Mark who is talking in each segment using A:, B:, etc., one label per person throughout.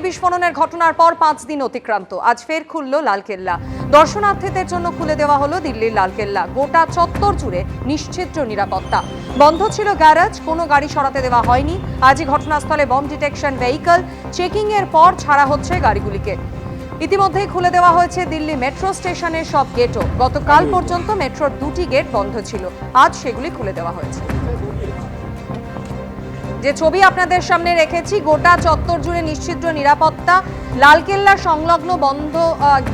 A: গুলি বিস্ফোরণের ঘটনার পর পাঁচ দিন অতিক্রান্ত। আজ ফের খুলল লালকেল্লা। দর্শনার্থীদের জন্য খুলে দেওয়া হলো দিল্লির লালকেল্লা। গোটা চত্বর জুড়ে নিশ্চিদ্র নিরাপত্তা। বন্ধ ছিল গ্যারাজ, কোনো গাড়ি সরাতে দেওয়া হয়নি। আজই ঘটনাস্থলে বম ডিটেকশন ভেহিকল। চেকিং এর পর ছাড়া হচ্ছে গাড়িগুলিকে। ইতিমধ্যেই খুলে দেওয়া হয়েছে দিল্লি মেট্রো স্টেশনের সব গেটও। গতকাল পর্যন্ত মেট্রোর দুটি গেট বন্ধ ছিল। আজ সেগুলি খুলে দেওয়া হয়েছে। যে ছবি আপনাদের সামনে রেখেছি গোটা চত্বর জুড়ে নিশ্চিদ্র নিরাপত্তা। লালকেল্লা সংলগ্ন বন্ধ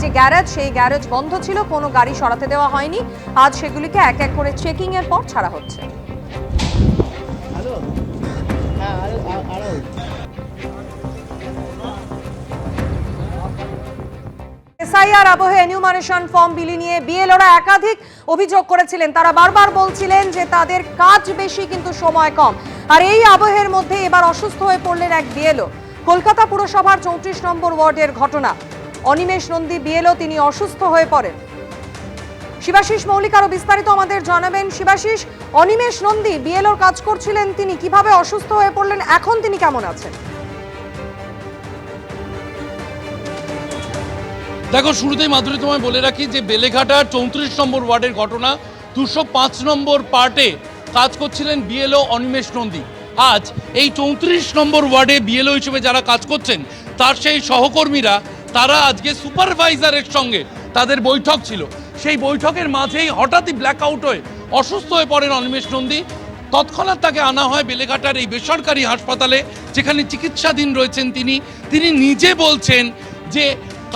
A: যে গ্যারেজ সেই গ্যারেজ বন্ধ ছিল কোনো গাড়ি সরাতে দেওয়া হয়নি। আজ সেগুলিকে এক এক করে চেকিং এর পর ছাড়া হচ্ছে। এসআইআর আবহে এনিউমারেশন ফর্ম বিলি নিয়ে বিএলওরা একাধিক অভিযোগ করেছিলেন। তারা বারবার বলছিলেন যে তাদের কাজ বেশি কিন্তু সময় কম। আর এই আবহের মধ্যে এবার অসুস্থ হয়ে পড়লেন এক বিএলও। কলকাতা পুরসভার চৌত্রিশ নম্বর ওয়ার্ডের ঘটনা। অনিমেষ নন্দী, বিএলও, তিনি অসুস্থ হয়ে পড়েন। শিবাশিস মৌলিক আরও বিস্তারিত আমাদের জানাবেন। শিবাশিস, অনিমেষ নন্দী, বিএলওর কাজ করছিলেন, তিনি কীভাবে অসুস্থ হয়ে পড়লেন, এখন তিনি কেমন আছেন?
B: দেখো, শুরুতেই মাধুরী তোমায় বলে রাখি যে বেলেঘাটার চৌত্রিশ নম্বর ওয়ার্ডের ঘটনা, দুশো পাঁচ নম্বর পার্টে কাজ করছিলেন বিএলও অনিমেষ নন্দী। আজ এই চৌত্রিশ নম্বর ওয়ার্ডে বিএলও হিসেবে যারা কাজ করছেন, তার সেই সহকর্মীরা, তারা আজকে সুপারভাইজারের সঙ্গে তাদের বৈঠক ছিল। সেই বৈঠকের মাঝেই হঠাৎই ব্ল্যাক আউট হয়ে অসুস্থ হয়ে পড়েন অনিমেষ নন্দী। তৎক্ষণাৎ তাকে আনা হয় বেলেঘাটার এই বেসরকারি হাসপাতালে, যেখানে চিকিৎসাধীন রয়েছেন তিনি। তিনি নিজে বলছেন যে,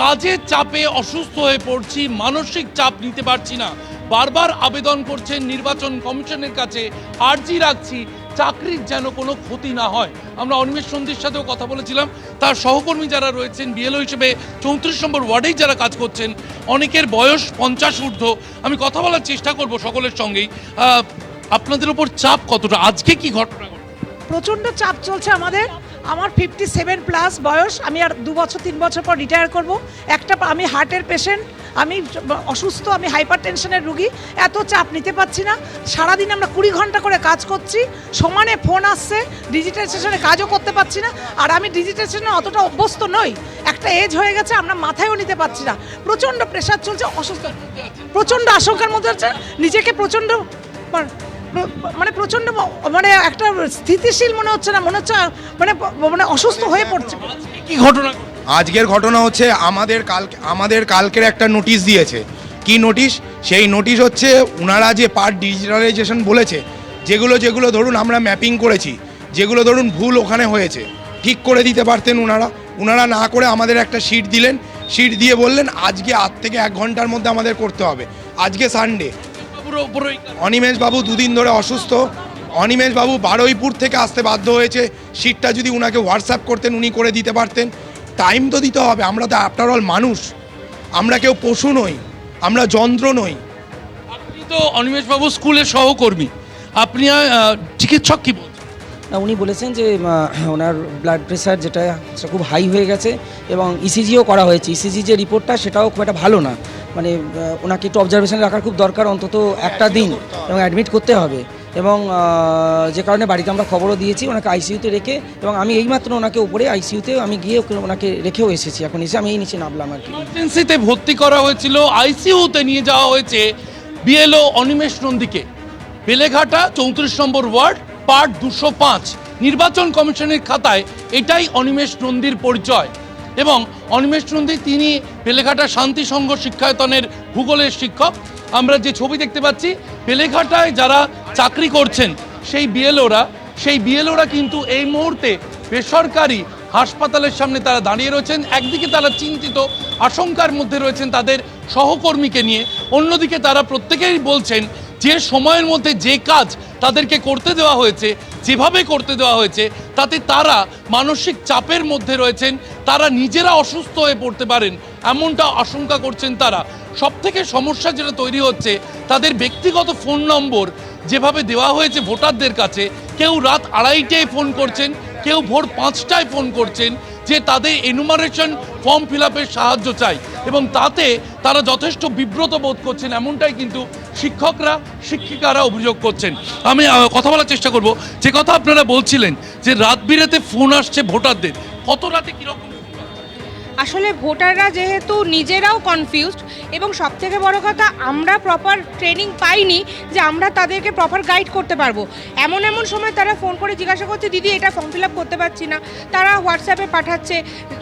B: কাজের চাপে অসুস্থ হয়ে পড়ছি, মানসিক চাপ নিতে পারছি না। বারবার আবেদন করছেন নির্বাচন কমিশনের কাছে। আর্জি রাখছি, চাকরির যেন কোনো ক্ষতি না হয়। আমরা অনিমেষ সন্ধির সাথেও কথা বলেছিলাম। তার সহকর্মী যারা রয়েছেন, বিএলও হিসেবে চৌত্রিশ নম্বর ওয়ার্ডেই যারা কাজ করছেন, অনেকের বয়স পঞ্চাশ ঊর্ধ্ব। আমি কথা বলার চেষ্টা করব সকলের সঙ্গেই। আপনাদের ওপর চাপ কতটা? আজকে কি ঘটনা?
C: প্রচণ্ড চাপ চলছে আমাদের। আমার ফিফটি সেভেন প্লাস বয়স। আমি আর দু বছর, তিন বছর পর রিটায়ার করব। একটা, আমি হার্টের পেশেন্ট আমি অসুস্থ, আমি হাইপার টেনশনের রুগী, এত চাপ নিতে পারছি না। সারাদিন আমরা কুড়ি ঘণ্টা করে কাজ করছি, সমানে ফোন আসছে, ডিজিটাইজেশনে কাজও করতে পারছি না, আর আমি ডিজিটাইজেশনে অতটা অভ্যস্ত নই। একটা এজ হয়ে গেছে, আমরা মাথায়ও নিতে পারছি না। প্রচণ্ড প্রেশার চলছে, অসুস্থ। প্রচণ্ড আশঙ্কার মধ্যে হচ্ছে, নিজেকে প্রচণ্ড মানে- প্র- প্রচণ্ড মানে একটা স্থিতিশীল মনে হচ্ছে না, মনে হচ্ছে মানে মানে অসুস্থ হয়ে পড়ছে।
B: কি ঘটনা?
D: আজকের ঘটনা হচ্ছে আমাদের কাল আমাদের কালকের একটা নোটিশ দিয়েছে। কি নোটিশ সেই নোটিশ হচ্ছে ওনারা যে পার্ট ডিজিটালাইজেশন বলেছে, যেগুলো যেগুলো ধরুন আমরা ম্যাপিং করেছি, যেগুলো ধরুন ভুল ওখানে হয়েছে, ঠিক করে দিতে পারতেন ওনারা ওনারা না করে আমাদের একটা শিট দিলেন শিট দিয়ে বললেন, আজকে আধ থেকে এক ঘণ্টার মধ্যে আমাদের করতে হবে। আজকে সানডে অনিমেষ বাবু দুদিন ধরে অসুস্থ। অনিমেষ বাবু বারুইপুর থেকে আসতে বাধ্য হয়েছে। সিটটা যদি উনাকে হোয়াটসঅ্যাপ করতেন, উনি করে দিতে পারতেন। টাইম তো দিতে হবে আমরা তো আফটার অল মানুষ। আমরা কেউ পশু নই আমরা যন্ত্র নই।
B: আপনি তো অনিমেষ বাবু স্কুলের সহকর্মী। আপনি চিকিৎসক কি বলছেন?
E: উনি বলেছেন যে ওনার ব্লাড প্রেশার যেটা সেটা খুব হাই হয়ে গেছে এবং ইসিজিও করা হয়েছে। ইসিজি যে রিপোর্টটা সেটাও খুব একটা ভালো না। মানে ওনাকে একটু অবজারভেশনে রাখার খুব দরকার অন্তত একটা দিন এবং অ্যাডমিট করতে হবে। এবং যে কারণে বাড়িতে আমরা খবরও দিয়েছি, ওনাকে আইসিইউতে রেখে, এবং আমি এইমাত্র ওনাকে উপরে আইসিইউতে আমি গিয়ে ওনাকে রেখেও এসেছি। এখন এসে আমি এই নিচে নামলাম আর কি।
B: ইমার্জেন্সিতে ভর্তি করা হয়েছিল আইসিইউতে নিয়ে যাওয়া হয়েছে বিএলও অনিমেষ নন্দীকে। বেলেঘাটা চৌত্রিশ নম্বর ওয়ার্ড, পার্ট দুশো পাঁচ। নির্বাচন কমিশনের খাতায় এটাই অনিমেষ নন্দীর পরিচয়। এবং অনিমেষ নন্দী, তিনি বেলেঘাটা শান্তি সংঘ শিক্ষায়তনের ভূগোলের শিক্ষক। আমরা যে ছবি দেখতে পাচ্ছি বেলেঘাটায় যারা চাকরি করছেন, সেই বিএলওরা সেই বিএলওরা কিন্তু এই মুহূর্তে বেসরকারি হাসপাতালের সামনে তারা দাঁড়িয়ে রয়েছেন। একদিকে তারা চিন্তিত, আশঙ্কার মধ্যে রয়েছেন তাদের সহকর্মীকে নিয়ে। অন্যদিকে তারা প্রত্যেকেই বলছেন, যে সময়ের মধ্যে যে কাজ তাদেরকে করতে দেওয়া হয়েছে যেভাবে করতে দেওয়া হয়েছে, তাতে তারা মানসিক চাপের মধ্যে রয়েছেন, তারা নিজেরা অসুস্থ হয়ে পড়তে পারেন, এমনটা আশঙ্কা করছেন তারা। সব থেকে সমস্যা যেটা তৈরি হচ্ছে, তাদের ব্যক্তিগত ফোন নম্বর যেভাবে দেওয়া হয়েছে ভোটারদের কাছে, কেউ রাত আড়াইটায় ফোন করছেন, কেউ ভোর পাঁচটায় ফোন করছেন যে তাদের এনুমারেশন ফর্ম ফিল সাহায্য চাই। এবং তাতে তারা যথেষ্ট বিব্রত বোধ করছেন, এমনটাই কিন্তু শিক্ষকরা, শিক্ষিকারা অভিযোগ করছেন আমি কথা বলার চেষ্টা করব যে কথা আপনারা বলছিলেন যে রাত বিরেতে ফোন আসছে ভোটারদের, কত রাতে কীরকম?
F: আসলে ভোটাররা যেহেতু নিজেরাও কনফিউজড এবং সবথেকে বড় কথা, আমরা প্রপার ট্রেনিং পাইনি যে আমরা তাদেরকে প্রপার গাইড করতে পারব। এমন এমন সময় তারা ফোন করে জিজ্ঞাসা করছে, দিদি, এটা ফর্ম ফিল আপ করতে পারছি না। তারা হোয়াটসঅ্যাপে পাঠাচ্ছে,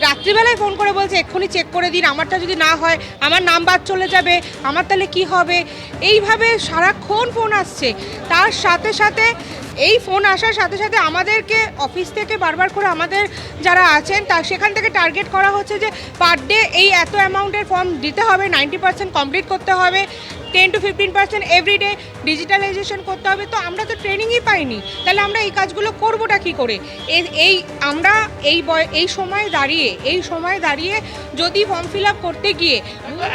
F: রাত্রিবেলায় ফোন করে বলছে, এক্ষুনি চেক করে দিন, আমারটা যদি না হয়, আমার নাম বাদ চলে যাবে, আমার তাহলে কি হবে? এইভাবে সারাক্ষণ ফোন আসছে। তার সাথে সাথে এই ফোন আসার সাথে সাথে আমাদেরকে অফিস থেকে বারবার করে আমাদের যারা আছেন, তা সেখান থেকে টার্গেট করা হচ্ছে যে পার ডে এই এত অ্যামাউন্টের ফর্ম দিতে হবে, নাইনটি পার্সেন্ট কমপ্লিট করতে হবে, ten to fifteen percent everyday digitalization করতে হবে। তো আমরা তো ট্রেনিংই পাইনি, তাহলে আমরা এই কাজগুলো করবোটা কি করে? এই আমরা এই এই সময় দাঁড়িয়ে, এই সময় দাঁড়িয়ে যদি ফর্ম ফিল আপ করতে গিয়ে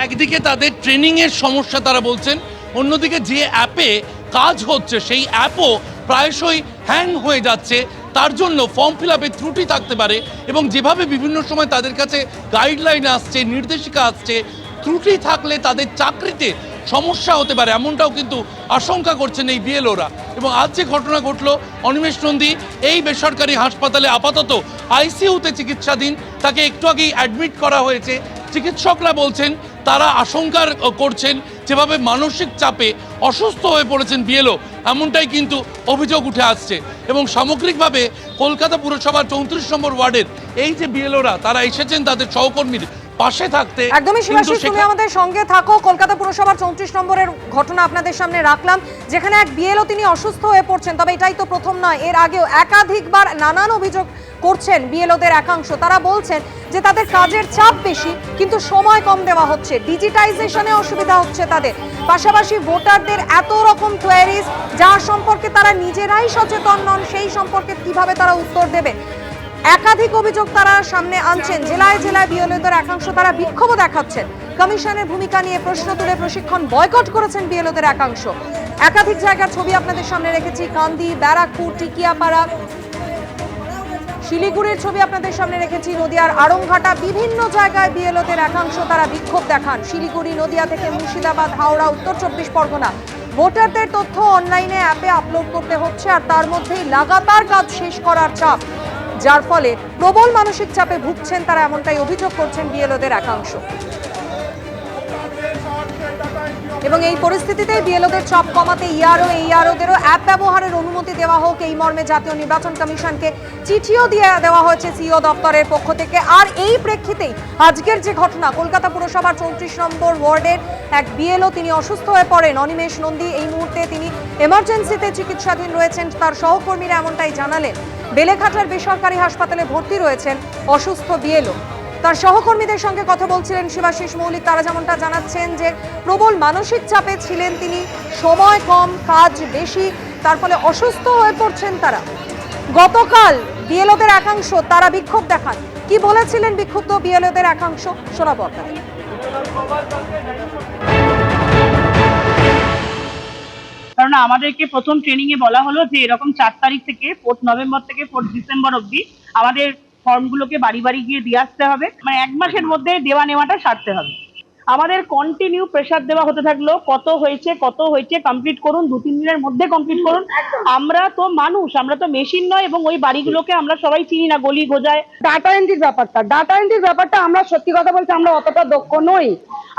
B: একদিকে তাদের ট্রেনিংয়ের সমস্যা তারা বলছেন, অন্যদিকে যে অ্যাপে কাজ হচ্ছে সেই অ্যাপও প্রায়শই হ্যাং হয়ে যাচ্ছে। তার জন্য ফর্ম ফিল আপে ত্রুটি থাকতে পারে এবং যেভাবে বিভিন্ন সময় তাদের কাছে গাইডলাইন আসছে, নির্দেশিকা আসছে, ত্রুটি থাকলে তাদের চাকরিতে সমস্যা হতে পারে, এমনটাও কিন্তু আশঙ্কা করছেন এই বিএলওরা। এবং আজ যে ঘটনা ঘটলো, অনিমেষ নন্দী, এই বেসরকারি হাসপাতালে আপাতত আইসিইউতে চিকিৎসাধীন, তাকে একটু আগেই অ্যাডমিট করা হয়েছে। চিকিৎসকরা বলছেন তারা আশঙ্কার করছেন যেভাবে মানসিক চাপে অসুস্থ হয়ে পড়েছেন বিএলও, এমনটাই কিন্তু অভিযোগ উঠে আসছে। এবং সামগ্রিকভাবে কলকাতা পুরসভার চৌত্রিশ নম্বর ওয়ার্ডের এই যে বিএলওরা, তারা এসেছেন তাদের সহকর্মীর পাশে থাকতে
A: একদমই শিবাশিস তুমি আমাদের সঙ্গে থাকো। কলকাতা পুরসভার চৌত্রিশ নম্বরের ঘটনা আপনাদের সামনে রাখলাম যেখানে এক বিএলও তিনি অসুস্থ হয়ে পড়ছেন। তবে এটাই তো প্রথম নয় এর আগেও একাধিকবার নানান অভিযোগ করছেন বিএলওদের একাংশ। তারা বলছেন যে তাদের কাজের চাপ বেশি কিন্তু সময় কম দেওয়া হচ্ছে। ডিজিটাইজেশনে অসুবিধা হচ্ছে তাদের। পাশাপাশি ভোটারদের এত রকম কোয়ারিজ যার সম্পর্কে তারা নিজেরাই সচেতন নন সেই সম্পর্কে কীভাবে তারা উত্তর দেবেন একাধিক অভিযোগ তারা সামনে আনছেন। জেলায় জেলায় বিএলওদের একাংশ তারা বিক্ষোভ দেখাচ্ছেন। কমিশনের ভূমিকা নিয়ে প্রশ্ন তুলে প্রশিক্ষণ বয়কট করেছেন বিএলওদের একাংশ। একাধিক জায়গার ছবি আপনাদের সামনে রেখেছি। কান্দি, ব্যারাকপুর, টিকিয়াপাড়া, শিলিগুড়ির ছবি আপনাদের সামনে রেখেছি। নদিয়ার আড়ংঘাটা, বিভিন্ন জায়গায় বিএলওদের একাংশ তারা বিক্ষোভ দেখান। শিলিগুড়ি, নদিয়া থেকে মুর্শিদাবাদ, হাওড়া, উত্তর চব্বিশ পরগনা। ভোটারদের তথ্য অনলাইনে অ্যাপে আপলোড করতে হচ্ছে আর তার মধ্যেই লাগাতার কাজ শেষ করার চাপ। যার ফলে প্রবল মানসিক চাপে ভুগছেন তারা এমনটাই অভিযোগ করছেন বিএলওদের একাংশ। এবং এই পরিস্থিতিতে বিএলওদের চাপ কমাতে ইআরও এইআরওদেরও অ্যাপ ব্যবহারের অনুমতি দেওয়া হোক। এই মর্মে জাতীয় নির্বাচন কমিশনকে চিঠিও দিয়ে দেওয়া হয়েছে সিও দপ্তরের পক্ষ থেকে। আর এই প্রেক্ষিতেই আজকের যে ঘটনা, কলকাতা পুরসভার চৌত্রিশ নম্বর ওয়ার্ডের এক বিএলও তিনি অসুস্থ হয়ে পড়েন। অনিমেষ নন্দী এই মুহূর্তে তিনি এমার্জেন্সিতে চিকিৎসাধীন রয়েছেন। তার সহকর্মীরা এমনটাই জানালেন। বেলেঘাটার বেসরকারি হাসপাতালে ভর্তি রয়েছেন অসুস্থ বিএলও। তার সহকর্মীদের সঙ্গে কথা বলছিলেন শিবাশিস মৌলিক। তারা যেমনটা জানাচ্ছেন যে প্রবল মানসিক চাপে ছিলেন তিনি, সময় কম, কাজ বেশি, তার ফলে অসুস্থ হয়ে পড়ছেন তারা। গতকাল বিএলওদের একাংশ, তারা বিক্ষোভ দেখান। কি বলেছিলেন বিক্ষুব্ধ বিএলওদের একাংশ? শোনাবো আপনাদের।
G: কারণ আমাদেরকে প্রথম ট্রেনিং এ বলা হলো যে এরকম চার তারিখ থেকে ফোর্থ নভেম্বর থেকে ফোর্থ ডিসেম্বর অবধি আমাদের ফর্মগুলোকে বাড়ি বাড়ি গিয়ে দিয়ে আসতে হবে। মানে এক মাসের মধ্যে দেওয়া নেওয়াটা সারতে হবে। আমাদের কন্টিনিউ প্রেসার দেওয়া হতে থাকল কত হয়েছে কত হয়েছে কমপ্লিট করুন দু তিন দিনের মধ্যে কমপ্লিট করুন। আমরা তো মানুষ আমরা তো মেশিন নয় এবং ওই বাড়িগুলোকে আমরা সবাই চিনি না গলি গোজায়।
H: ডাটা এন্ট্রির ব্যাপারটা ডাটা এন্ট্রির ব্যাপারটা আমরা সত্যি কথা বলছি আমরা অতটা দক্ষ নই।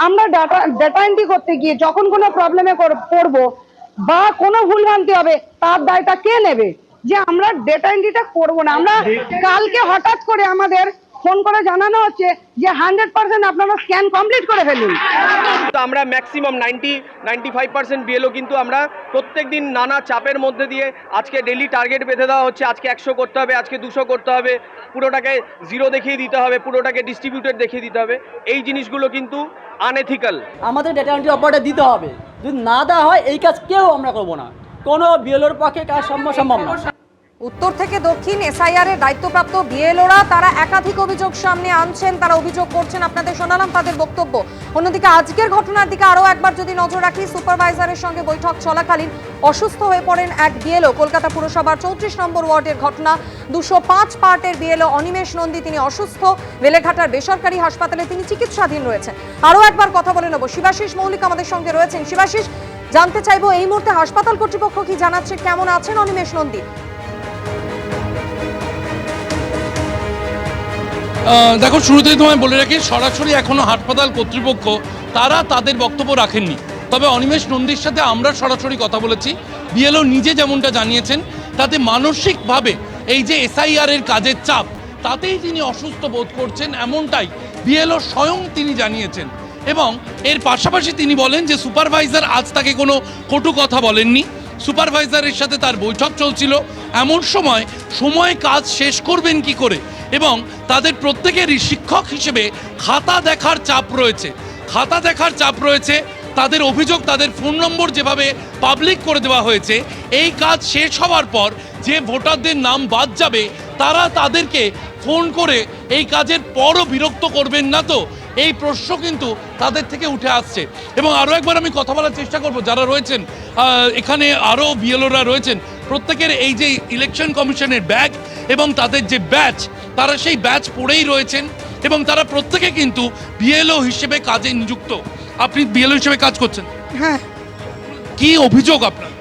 H: আমরা ডাটা ডাটা এন্ট্রি করতে গিয়ে যখন কোনো প্রবলেমে পড়ব বা কোনো ভুলভ্রান্তি হবে তার দায়টা কে নেবে? যে আমরা ডেটা এন্ট্রিটা করব না। আমরা কালকে হঠাৎ করে আমাদের ফোন করে জানানো হচ্ছে যে হান্ড্রেড পার্সেন্ট আপনারা স্ক্যান কমপ্লিট করে ফেলুন।
I: তো আমরা maximum ninety ninety five percent BLO কিন্তু আমরা প্রত্যেক দিন নানা চাপের মধ্যে দিয়ে আজকে ডেলি টার্গেট বেঁধে দেওয়া হচ্ছে। আজকে একশো করতে হবে আজকে দুশো করতে হবে। পুরোটাকে জিরো দেখিয়ে দিতে হবে পুরোটাকে ডিস্ট্রিবিউটেড দেখিয়ে দিতে হবে। এই জিনিসগুলো কিন্তু আনএথিক্যাল
J: আমাদের ডেটা এন্ট্রি অপারেটর দিতে হবে। যদি না দেওয়া হয় এই কাজ কেউ আমরা করব না। কোনো বিএলওর পক্ষে কাজ সম্ভব সম্ভব না।
A: উত্তর থেকে দক্ষিণ এসআইআর এর দায়িত্বপ্রাপ্ত বিএলওরা তারা একাধিক অভিযোগ সামনে আনছেন, তারা অভিযোগ করছেন, আপনাদের শোনালাম তাদের বক্তব্য। অন্যদিকে আজকের ঘটনার দিকে আরও একবার যদি নজর রাখি, সুপারভাইজারের সঙ্গে বৈঠক চলাকালীন অসুস্থ হয়ে পড়েন এক বিএলও। কলকাতা পুরসভার চৌত্রিশ নম্বর ওয়ার্ডের ঘটনা, দুশো পাঁচ পার্টের বিএলও অনিমেষ নন্দী, তিনি অসুস্থ। বেলেঘাটার বেসরকারি হাসপাতালে তিনি চিকিৎসাধীন রয়েছেন। আরও একবার কথা বলে নেব। শিবাশিস মৌলিক আমাদের সঙ্গে রয়েছেন। শিবাশিস, জানতে চাইব এই মুহূর্তে হাসপাতাল কর্তৃপক্ষ কি জানাচ্ছে? কেমন আছেন অনিমেষ নন্দী?
B: দেখো, শুরুতেই তোমায় বলে রাখি, সরাসরি এখনও হাসপাতাল কর্তৃপক্ষ, তারা তাদের বক্তব্য রাখেননি। তবে অনিমেষ নন্দীর সাথে আমরা সরাসরি কথা বলেছি। বিএলও নিজে যেমনটা জানিয়েছেন, তাতে মানসিকভাবে এই যে এসআইআর এর কাজের চাপ, তাতেই তিনি অসুস্থ বোধ করছেন এমনটাই বিএলও স্বয়ং তিনি জানিয়েছেন। এবং এর পাশাপাশি তিনি বলেন যে, সুপারভাইজার আজ তাকে কোনো কটু কথা বলেননি। সুপারভাইজারের সাথে তার বৈঠক চলছিল। এমন সময় সময় কাজ শেষ করবেন কি করে? এবং তাদের প্রত্যেকেরই শিক্ষক হিসেবে খাতা দেখার চাপ রয়েছে। খাতা দেখার চাপ রয়েছে, তাদের অভিযোগ, তাদের ফোন নম্বর যেভাবে পাবলিক করে দেওয়া হয়েছে, এই কাজ শেষ হওয়ার পর যে ভোটারদের নাম বাদ যাবে, তারা তাদেরকে ফোন করে এই কাজের পরও বিরক্ত করবেন না তো? এই প্রশ্ন কিন্তু তাদের থেকে উঠে আসছে। এবং আরও একবার আমি কথা বলার চেষ্টা করব। যারা রয়েছেন এখানে আরও বিএলওরা রয়েছেন প্রত্যেকের এই যে ইলেকশন কমিশনের ব্যাগ এবং তাদের যে ব্যাচ তারা সেই ব্যাচ পড়েই রয়েছেন এবং তারা প্রত্যেকে কিন্তু বিএলও হিসেবে কাজে নিযুক্ত। আপনি বিএলও হিসেবে কাজ করছেন?
K: হ্যাঁ।
B: কি অভিযোগ আপনার?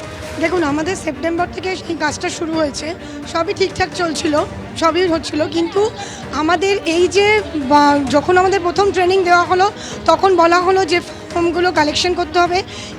K: দেখুন আমাদের সেপ্টেম্বর থেকে এই কাজটা শুরু হয়েছে। সবই ঠিকঠাক চলছিল সবই হচ্ছিল। কিন্তু আমাদের এই যে যখন আমাদের প্রথম ট্রেনিং দেওয়া হলো তখন বলা হলো যে ফর্মগুলো কালেকশন করতে হবে।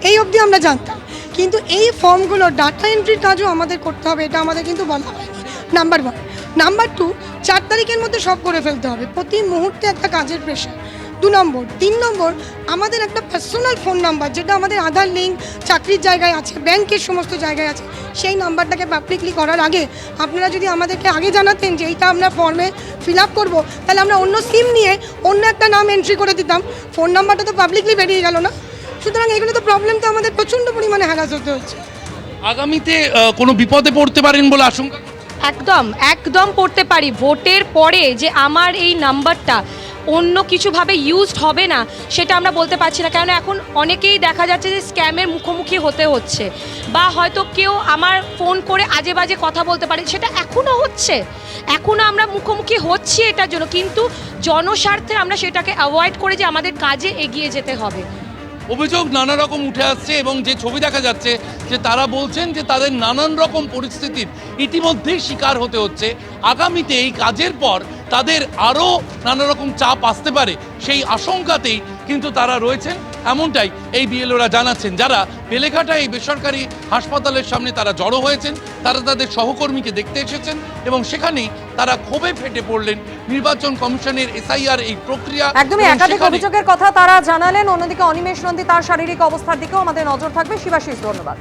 K: এই অবধি আমরা জানতাম। কিন্তু এই ফর্মগুলো ডাটা এন্ট্রির কাজও আমাদের করতে হবে, এটা আমাদের কিন্তু বলা হয়নি। নাম্বার ওয়ান নাম্বার টু চার তারিখের মধ্যে সব করে ফেলতে হবে। প্রতি মুহূর্তে একটা কাজের প্রেশার দু নম্বর। তিন নম্বর, আমাদের একটা পার্সোনাল ফোন নাম্বার যেটা আমাদের আধার লিঙ্ক চাকরির জায়গায় আছে ব্যাংকের সমস্ত জায়গায় আছে, সেই নাম্বারটাকে পাবলিকলি করার আগে আপনারা যদি আমাদেরকে আগে জানাতেন যে এইটা আমরা ফর্মে ফিল আপ করব, তাহলে আমরা অন্য সিম নিয়ে অন্য একটা নাম এন্ট্রি করে দিতাম। ফোন নাম্বারটা তো পাবলিকলি বেরিয়ে গেল না। সুতরাং এগুলো তো প্রবলেম তো আমাদের প্রচণ্ড পরিমাণে হ্যারাস হতে হচ্ছে।
B: আগামীতে কোনো বিপদে পড়তে পারেন বলে আশঙ্কা?
F: একদম একদম পড়তে পারি। ভোটের পরে যে আমার এই নাম্বারটা অন্য কিছুভাবে ইউজড হবে না সেটা আমরা বলতে পারছি না। কারণ এখন অনেকেই দেখা যাচ্ছে যে স্ক্যামের মুখোমুখি হতে হচ্ছে। বা হয়তো কেউ আমার ফোন করে আজে বাজে কথা বলতে পারে সেটা এখনও হচ্ছে। এখনও আমরা মুখোমুখি হচ্ছি এটার জন্য। কিন্তু জনস্বার্থে আমরা সেটাকে অ্যাভয়েড করে যে আমাদের কাজে এগিয়ে যেতে হবে।
B: অভিযোগ নানা রকম উঠে আসছে এবং যে ছবি দেখা যাচ্ছে যে তারা বলছেন যে তাদের নানান রকম পরিস্থিতির ইতিমধ্যেই শিকার হতে হচ্ছে। আগামীতে এই কাজের পর তাদের আরও নানা রকম চাপ আসতে পারে সেই আশঙ্কাতেই কিন্তু তারা রয়েছেন। এমনটাই এই বিএলওরা জানাচ্ছেন। যারা বেলেঘাটা এই বেসরকারি হাসপাতালের সামনে তারা জড়ো হয়েছেন তারা তাদের সহকর্মীকে দেখতে এসেছেন এবং সেখানেই তারা ক্ষোভে ফেটে পড়লেন নির্বাচন কমিশনের এসআইআর এই প্রক্রিয়া
A: একদমই একাধিক অভিযোগের কথা তারা জানালেন। অন্যদিকে অনিমেষ নন্দী তার শারীরিক অবস্থার দিকেও আমাদের নজর থাকবে। শিবাশিস ধন্যবাদ।